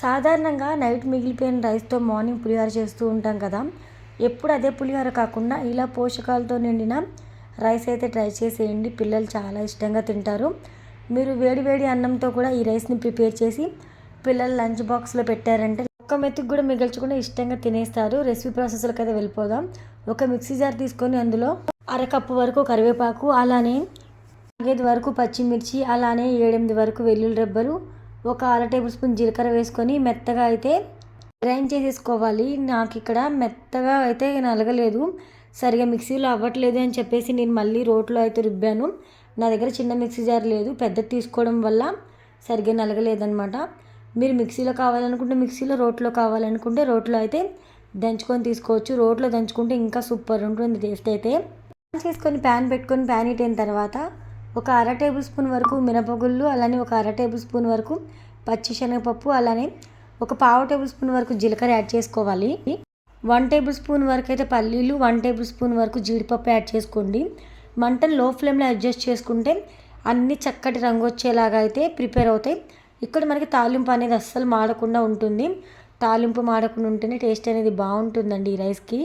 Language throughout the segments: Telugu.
సాధారణంగా నైట్ మిగిలిపోయిన రైస్తో మార్నింగ్ పులిహోర చేస్తూ ఉంటాం కదా. ఎప్పుడు అదే పులిహోర కాకుండా ఇలా పోషకాలతో నిండిన రైస్ అయితే ట్రై చేసేయండి. పిల్లలు చాలా ఇష్టంగా తింటారు. మీరు వేడివేడి అన్నంతో కూడా ఈ రైస్ని ప్రిపేర్ చేసి పిల్లలు లంచ్ బాక్స్లో పెట్టారంటే ఒక్క మెతుకు కూడా మిగల్చకుండా ఇష్టంగా తినేస్తారు. రెసిపీ ప్రాసెస్లోకి అయితే వెళ్ళిపోదాం. ఒక మిక్సీ జార్ తీసుకొని అందులో అరకప్పు వరకు కరివేపాకు అలానే ఐదు వరకు పచ్చిమిర్చి అలానే ఏడెనిమిది వరకు వెల్లుల్లి రెబ్బలు ఒక అర టేబుల్ స్పూన్ జీలకర్ర వేసుకొని మెత్తగా అయితే గ్రైండ్ చేసేసుకోవాలి. నాకు ఇక్కడ మెత్తగా అయితే నలగలేదు. సరిగా మిక్సీలో అవ్వట్లేదు అని చెప్పేసి నేను మళ్ళీ రోట్లో అయితే రుబ్బాను. నా దగ్గర చిన్న మిక్సీ జార్ లేదు. పెద్దది తీసుకోవడం వల్ల సరిగ్గా నలగలేదనమాట మీరు మిక్సీలో కావాలనుకుంటే మిక్సీలో రోట్లో కావాలనుకుంటే రోట్లో అయితే దంచుకొని తీసుకోవచ్చు. రోట్లో దంచుకుంటే ఇంకా సూపర్ ఉంటుంది టేస్ట్ అయితే. చేసుకొని ప్యాన్ పెట్టుకొని ప్యాన్ ఇట్టిన తర్వాత ఒక అర టేబుల్ స్పూన్ వరకు మినపగుళ్ళు అలానే ఒక అర టేబుల్ స్పూన్ వరకు పచ్చి శనగపప్పు అలానే ఒక పావు టేబుల్ స్పూన్ వరకు జీలకర్ర యాడ్ చేసుకోవాలి. వన్ టేబుల్ స్పూన్ వరకు అయితే పల్లీలు వన్ టేబుల్ స్పూన్ వరకు జీడిపప్పు యాడ్ చేసుకోండి. మంటను లో ఫ్లేమ్లో అడ్జస్ట్ చేసుకుంటే అన్ని చక్కటి రంగు వచ్చేలాగా అయితే ప్రిపేర్ అవుతాయి. ఇక్కడ మనకి తాలింపు అనేది అస్సలు మాడకుండా ఉంటుంది. తాలింపు మాడకుండా ఉంటేనే టేస్ట్ అనేది బాగుంటుందండి ఈ రైస్కి.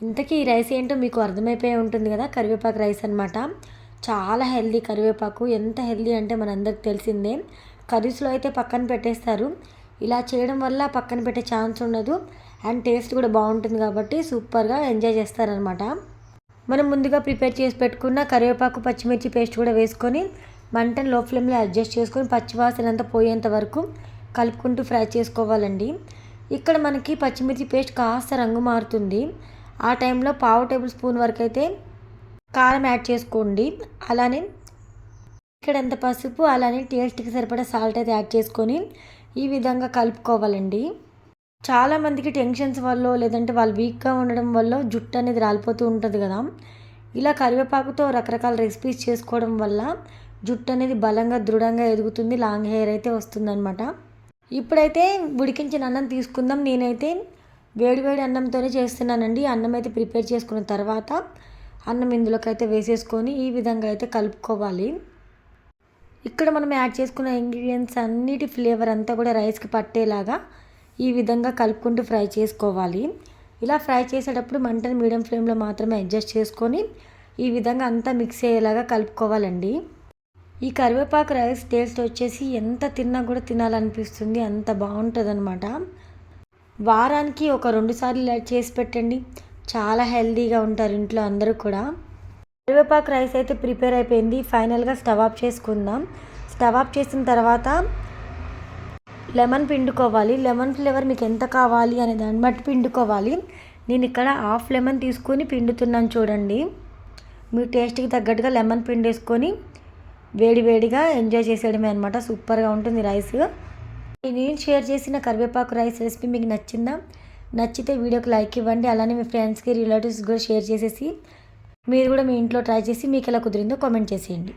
ఇంతకీ ఈ రైస్ ఏంటో మీకు అర్థమైపోయి ఉంటుంది కదా కరివేపాకు రైస్ అనమాట చాలా హెల్దీ కరివేపాకు. ఎంత హెల్దీ అంటే మనందరికి తెలిసిందే. కర్రీస్లో అయితే పక్కన పెట్టేస్తారు. ఇలా చేయడం వల్ల పక్కన పెట్టే ఛాన్స్ ఉండదు. అండ్ టేస్ట్ కూడా బాగుంటుంది కాబట్టి సూపర్గా ఎంజాయ్ చేస్తారనమాట. మనం ముందుగా ప్రిపేర్ చేసి పెట్టుకున్న కరివేపాకు పచ్చిమిర్చి పేస్ట్ కూడా వేసుకొని మంటను లో ఫ్లేమ్లో అడ్జస్ట్ చేసుకొని పచ్చివాసన అంతా పోయేంత వరకు కలుపుకుంటూ ఫ్రై చేసుకోవాలండి. ఇక్కడ మనకి పచ్చిమిర్చి పేస్ట్ కాస్త రంగు మారుతుంది. ఆ టైంలో పావు టేబుల్ స్పూన్ వరకు అయితే కారం యాడ్ చేసుకోండి. అలానే ఇక్కడ ఎంత పసుపు అలానే టేస్ట్కి సరిపడా సాల్ట్ అయితే యాడ్ చేసుకొని ఈ విధంగా కలుపుకోవాలండి. చాలామందికి టెన్షన్స్ వల్ల లేదంటే వాళ్ళు వీక్గా ఉండడం వల్ల జుట్టు అనేది రాలిపోతూ ఉంటుంది కదా. ఇలా కరివేపాకుతో రకరకాల రెసిపీస్ చేసుకోవడం వల్ల జుట్టు అనేది బలంగా దృఢంగా ఎదుగుతుంది. లాంగ్ హెయిర్ అయితే వస్తుందన్నమాట. ఇప్పుడైతే ఉడికించిన అన్నం తీసుకుందాం. నేనైతే వేడివేడి అన్నంతోనే చేస్తున్నానండి. అన్నం అయితే ప్రిపేర్ చేసుకున్న తర్వాత అన్నం ఇందులోకి అయితే వేసేసుకొని ఈ విధంగా అయితే కలుపుకోవాలి. ఇక్కడ మనం యాడ్ చేసుకున్న ఇంగ్రీడియంట్స్ అన్నిటి ఫ్లేవర్ అంతా కూడా రైస్కి పట్టేలాగా ఈ విధంగా కలుపుకుంటూ ఫ్రై చేసుకోవాలి. ఇలా ఫ్రై చేసేటప్పుడు మంటను మీడియం ఫ్లేమ్లో మాత్రమే అడ్జస్ట్ చేసుకొని ఈ విధంగా అంతా మిక్స్ అయ్యేలాగా కలుపుకోవాలండి. ఈ కరివేపాకు రైస్ టేస్ట్ వచ్చేసి ఎంత తిన్నా కూడా తినాలనిపిస్తుంది అంత బాగుంటుంది అనమాట వారానికి ఒక రెండు సార్లు చేసి పెట్టండి. చాలా హెల్తీగా ఉంటారు ఇంట్లో అందరూ కూడా. కరివేపాకు రైస్ అయితే ప్రిపేర్ అయిపోయింది. ఫైనల్గా స్టవ్ ఆఫ్ చేసుకుందాం. స్టవ్ ఆఫ్ చేసిన తర్వాత లెమన్ పిండుకోవాలి. లెమన్ ఫ్లేవర్ మీకు ఎంత కావాలి అనే దాన్ని బట్టి పిండుకోవాలి. నేను ఇక్కడ హాఫ్ లెమన్ తీసుకొని పిండుతున్నాను చూడండి. మీ టేస్ట్కి తగ్గట్టుగా లెమన్ పిండేసుకొని వేడి వేడిగా ఎంజాయ్ చేసేయడమే అనమాట సూపర్గా ఉంటుంది రైస్. నేను షేర్ చేసిన కరివేపాకు రైస్ రెసిపీ మీకు నచ్చిందా? నచ్చితే వీడియోకి లైక్ ఇవ్వండి అలానే మీ ఫ్రెండ్స్కి రిలేటివ్స్ కూడా షేర్ చేసేసి మీరు కూడా మీ ఇంట్లో ట్రై చేసి మీకు ఎలా కుదిరిందో కామెంట్ చేసేయండి.